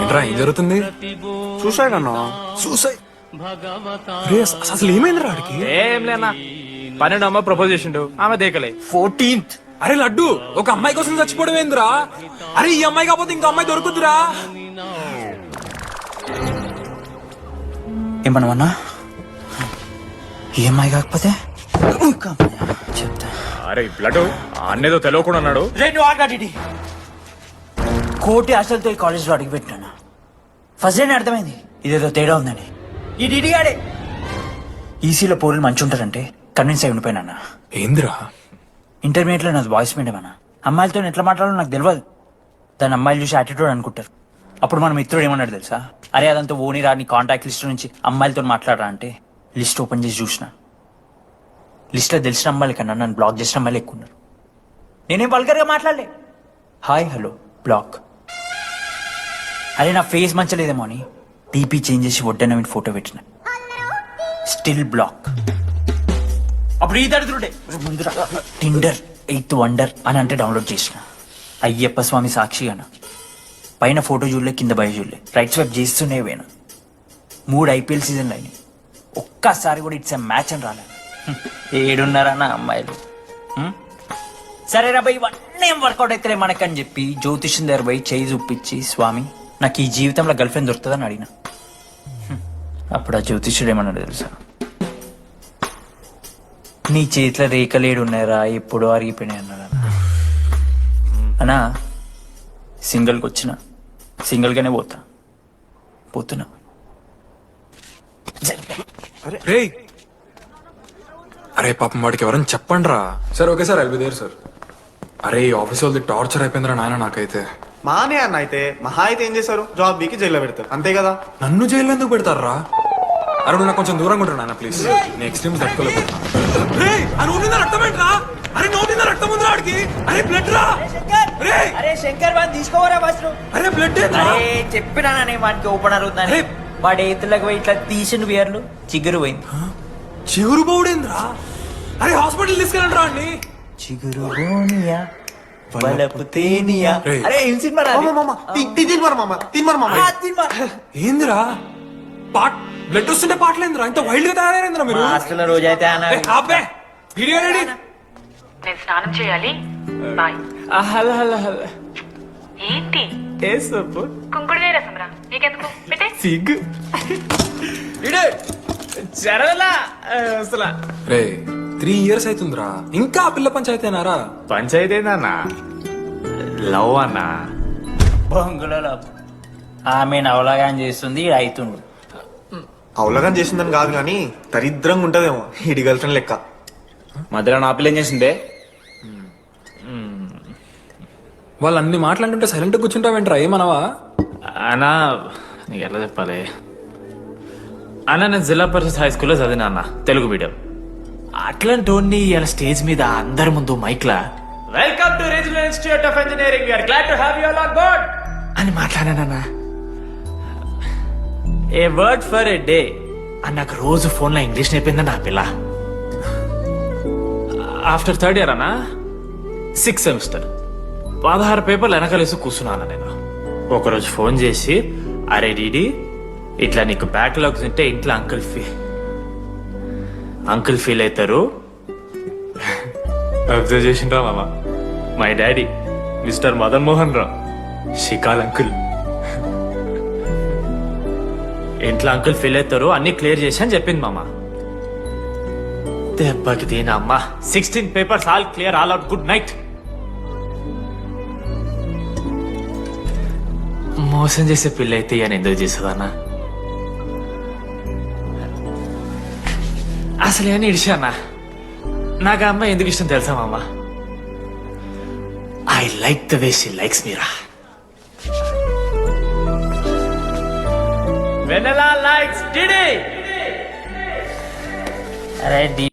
ఏంట్రా ఏం జరుగుతుంది? సూసైడ్ అన్నా? సూసైడ్ అసలు ఏమైంది రాడికి ఏం లేనా పన్నెండు అమ్మ ప్రపోజ్ చేసిండు. ఆమె దేకలే. ఫోర్టీన్త్ అరే లడ్డు ఒక అమ్మాయి కోసం చచ్చిపోవడం ఏందిరా? అరే ఈ అమ్మాయి కాకపోతే ఇంకో అమ్మాయి దొరుకుతురా ఏమన్నా ఈఎంఐ కాకపోతే ఇంకా అమ్మాయా? చెప్తా. అరే బ్లడ్ అన్నేదో తెలియకుండా అన్నాడు రెండు ఆగాడి కోటి అసలుతో ఈ కాలేజ్లో అడిగిపెట్టాను ఫస్ట్ అర్థమైంది? ఇదేదో తేడా ఉందని. ఈ డిడిగాడే ఈసీలో పోరులు మంచి ఉంటారంటే కన్విన్స్ అయి ఉండిపోయినా ఏందిరా? ఇంటర్మీడియట్లో నాది వాయిస్ మీడియం అన్న అమ్మాయిలతో ఎట్లా మాట్లాడాలో నాకు తెలియదు దాని అమ్మాయిలు చూసి యాటిట్యూడ్ అనుకుంటారు. అప్పుడు మన మిత్రుడు ఏమన్నాడు తెలుసా? అరే అదంతా ఓని రాని కాంటాక్ట్ లిస్ట్ నుంచి అమ్మాయిలతో మాట్లాడరా అంటే లిస్ట్ ఓపెన్ చేసి చూసిన. లిస్ట్లో తెలిసిన అమ్మాయిల కన్నా నన్ను బ్లాక్ చేసిన అమ్మాయిలు ఎక్కువ ఉన్నారు. నేనేం వల్గర్గా మాట్లాడలే. Hi hello. బ్లాక్. అదే నా ఫేస్ మంచలేదేమో అని టీపీ చేంజ్ చేసి వడ్డన ఫోటో పెట్టిన. స్టిల్ బ్లాక్ అప్పుడు ఈ దరిద్రుడే ముందురా. టిండర్ ఎయిత్ వండర్ అని అంటే డౌన్లోడ్ చేసిన. అయ్యప్ప స్వామి సాక్షిగాన పైన ఫోటో చూడలే కింద బయ చూడలే. రైట్ స్వైప్ చేస్తూనే పోయినా. మూడు ఐపీఎల్ సీజన్లు అయినాయి. ఒక్కసారి కూడా ఇట్స్ మ్యాచ్ అని రాలేదు హ్మ్. ఏడున్నారా అమ్మాయిలు? సరే రా భయ్ ఇవన్నీ ఏం వర్కౌట్ అయితే మనకని చెప్పి జ్యోతిష్యం దగ్గర పోయి చేయి చూపించి స్వామి. నాకు ఈ జీవితంలో గర్ల్ ఫ్రెండ్ దొరుకుతుందని అడిగిన. అప్పుడు ఆ జ్యోతిష్యుడు ఏమన్నాడు తెలుసా? నీ చేతిలో రేఖలేడు ఉన్నాయరా ఎప్పుడో అరిగిపోయినాయి అన్నాడు అన్న అన్నా సింగిల్కి వచ్చిన సింగిల్గానే పోతా. పోతున్నా. రే అరే పాపం వాడికి ఎవరైనా చెప్పండి రా sir okay sir there sir అరే ఈ ఆఫీస్ వాళ్ళది టార్చర్ అయిపోయిందిరా నాయన నాకైతే. మానే అన్న అయితే మహా అయితే ఏం చేశారు? జాబ్ బీకి జైల్లో పెడతారు. అంతే కదా? నన్ను జైల్లో ఎందుకు పెడతారా అరే నువ్వు నాకు కొంచెం దూరంగా ఉంటాడు నాన్న ప్లీజ్ నెక్స్ట్ టైం తట్టుకోలేకపోతున్నా. రక్తం ఏంట్రా? అరే నోటి మీద రక్తం ఉందిరా వాడికి అరే బ్లడ్ రా? అరే శంకర్ వాడిని తీసుకోవరా బస్ అరే బ్లడ్ అరే చెప్పినా నేను వాడికి ఓపెన్ అడుగుతాను అరే. వాడి ఎత్తులకు పోయి ఇట్లా తీసిన బియర్లు చిగురు పోయింది. చిగురు బౌడేంద్రా అరే హాస్పిటల్ తీసుకెళ్ళండి రా అండి చిగురు బోనియా వలపు తేనియా రేయ్. అరే ఏం సినిమా రా అది? మామ మామ తిన్మరు మామ తిన్మరు మామ ఆ, సినిమా. ఏందిరా పాట్ బ్లడ్ వస్తుంటే పాటలేందిరా ఇంత వైల్డ్గా తయారైందిరా మీరు హాస్టల్లో రోజైతే అన్న ఏ, ఆపే వీడియో రెడీ నేను స్నానం చేయాలి బాయ్ హలో హలో హలో ఏంటి ఏ సబ్బు కుంకుడుగాయ రసం రా నీకెందుకు పెట్టే సిగ్గు అసలు రే త్రీ ఇయర్స్ అవుతుందిరా ఇంకా ఆ పిల్ల పంచాయతీనారా పంచాయతీ ఏందన్నా లవ్ అన్నా. బొంగులలో ఆమె నవలాగాన్ చేస్తుంది ఈడు అవుతుండు అవలగం చేసిందని కాదు కానీ దరిద్రంగా ఉంటదేమో ఇడి గర్ల్ ఫ్రెండ్ లెక్క. మధ్యలో నా పిల్ల ఏం చేసిందే? వాళ్ళు అన్ని మాట్లాడుతుంటే సైలెంట్ కూర్చుంటావేంట్రా? ఏమనవా? అన్నా నీకు ఎట్లా చెప్పాలి? అన్న నేను జిల్లా పరిషత్ హై స్కూల్లో చదివినా అన్న తెలుగు మీడియం అట్లాంటి ఇలా స్టేజ్ మీద అందరి ముందు మైక్లా? Welcome to regional institute of engineering we're glad to have you on board అని మాట్లాడానన్నా a word for a day అని నాకు రోజు ఫోన్లో ఇంగ్లీష్ నేర్పింది నా పిల్ల. ఆఫ్టర్ థర్డ్ ఇయర్ అన్నా? సిక్స్ సెమిస్టర్ పదహారు పేపర్లు వెనకలేసి కూర్చున్నాను నేను. ఒకరోజు ఫోన్ చేసి అరే డీడీ ఇట్లా నీకు బ్యాక్లాగ్స్ ఉంటే ఇంట్లో అంకుల్ ఫీ అంకుల్ ఫీల్ అవుతారు? అబ్జర్వ్ చేసిండ్రా మామ. My daddy Mister Madan Mohan Rao షికాల్ uncle. ఇంట్లో అంకుల్ ఫీల్ అవుతారు అన్ని క్లియర్ చేసి అని చెప్పింది మామ. దెబ్బకి దీని అమ్మ. Sixteen papers all clear all out good night. మోసం చేసే పిల్ల అయితే ఎందుకు చేసేదన్నా? అసలు ఏమని ఇడిచానా నాకు ఆ అమ్మాయి ఎందుకు ఇష్టం తెలుసా మామ? I like the way she likes Meera vanilla likes డిడి అరే డి